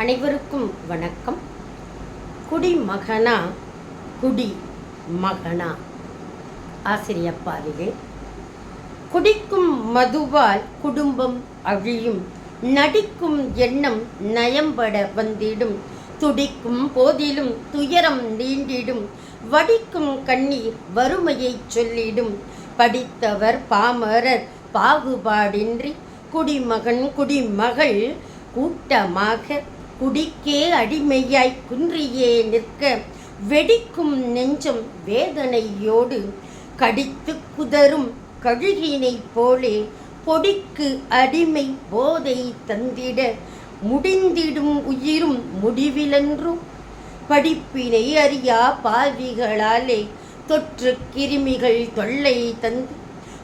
அனைவருக்கும் வணக்கம். குடிமகனா குடி மகனா ஆசிரியப்பாவிலே குடிக்கும் மதுவால் குடும்பம் அழியும் நடிக்கும் எண்ணம் நயம்பட வந்திடும் துடிக்கும் போதிலும் துயரம் நீண்டிடும் வடிக்கும் கண்ணீர் வறுமையைச் சொல்லிடும். படித்தவர் பாமரர் பாகுபாடின்றி குடிமகன் குடிமகள் கூட்டமாக குடிக்கே அடிமையாய் குன்றியே நிற்க வெடிக்கும் நெஞ்சம் வேதனையோடு கடித்து குதறும் கழுகினை போலே பொடிக்கு அடிமை போதை தந்திட முடிந்திடும் உயிரும் முடிவிலன்றும் படிப்பினை அறியா பாவிகளாலே தொற்று கிருமிகள் தொல்லை தந்து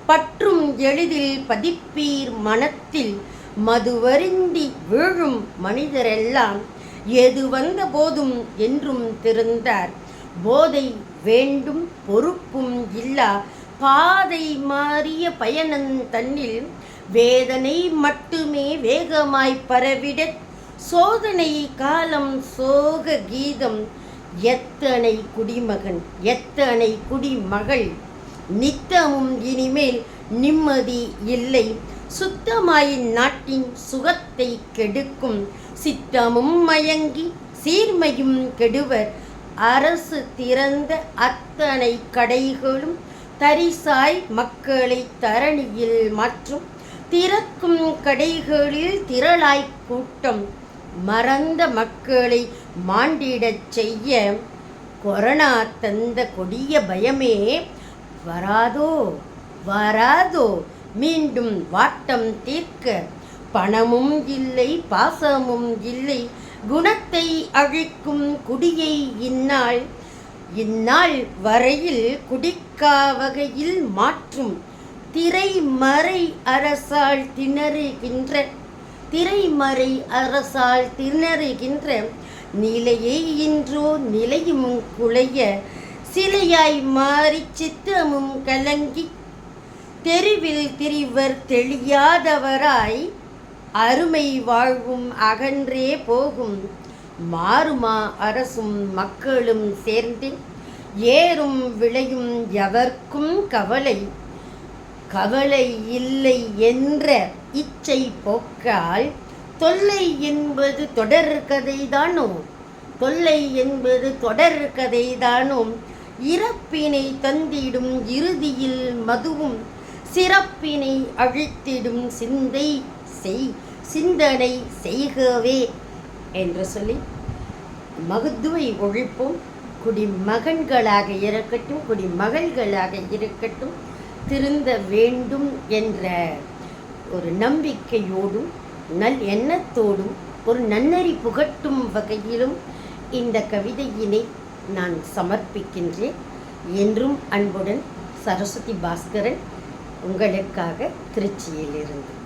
பற்றும் எளிதில் பதிப்பீர் மனத்தில் மதுவருந்தி வீழும் மனிதரெல்லாம் எது வந்த போதும் என்றும் திருந்தார். போதை வேண்டும் பொறுப்பும் இல்லா பாதை மாறிய பயணம் தன்னில் வேதனை மட்டுமே வேகமாய் பரவிட சோதனை காலம் சோக கீதம் எத்தனை குடிமகன் எத்தனை குடிமகள் நித்தமும் இனிமேல் நிம்மதி இல்லை சுத்தமாய் நாட்டின் சுகத்தை கெடுக்கும் சித்தமும் மயங்கி சீர்மையும் கெடுவர். அரசு திறந்த அத்தனை கடைகளும் தரிசாய் மக்களை தரணியில் மாற்றும். திறக்கும் கடைகளில் திரளாய் கூட்டம் மறந்த மக்களை மாண்டிடச் செய்ய. கொரோனா தந்த கொடிய பயமே வராதோ வராதோ மீண்டும் வாட்டம் தீர்க்க. பணமும் இல்லை பாசமும் இல்லை. குணத்தை அழிக்கும் குடியை இந்நாள் இந்நாள் வரையில் குடிக்கா வகையில் மாற்றும். திரைமறை அரசால் திணறுகின்ற திரைமறை அரசால் திணறுகின்ற நிலையை இன்றோ நிலையும் குலைய. சிலையாய் மாறி சித்தமும் கலங்கி தெருவில் திரிவர் தெளியாதவராய் அருமை வாழ்வும் அகன்றே போகும். மாறுமா அரசும் மக்களும் சேர்ந்து ஏறும் விளையும் எவர்க்கும் கவலை. கவலை இல்லை என்ற இச்சை போக்கால் தொல்லை என்பது தொடர் கதைதானோ? தொல்லை என்பது தொடர் கதைதானோ? இறப்பினை தந்திடும் இறுதியில் மதுவும் சிறப்பினை அழித்திடும் சிந்தை செய் சிந்தனை செய்கவே என்று சொல்லி மகத்துவை ஒழிப்போம். குடிமகன்களாக இருக்கட்டும் குடிமகள்களாக இருக்கட்டும் திருந்த வேண்டும் என்ற ஒரு நம்பிக்கையோடும் நல் எண்ணத்தோடும் ஒரு நன்னறி புகட்டும் வகையிலும் இந்த கவிதையினை நான் சமர்ப்பிக்கின்றேன். என்றும் அன்புடன் சரஸ்வதி பாஸ்கரன் உங்களுக்காக திருச்சியிலிருந்து.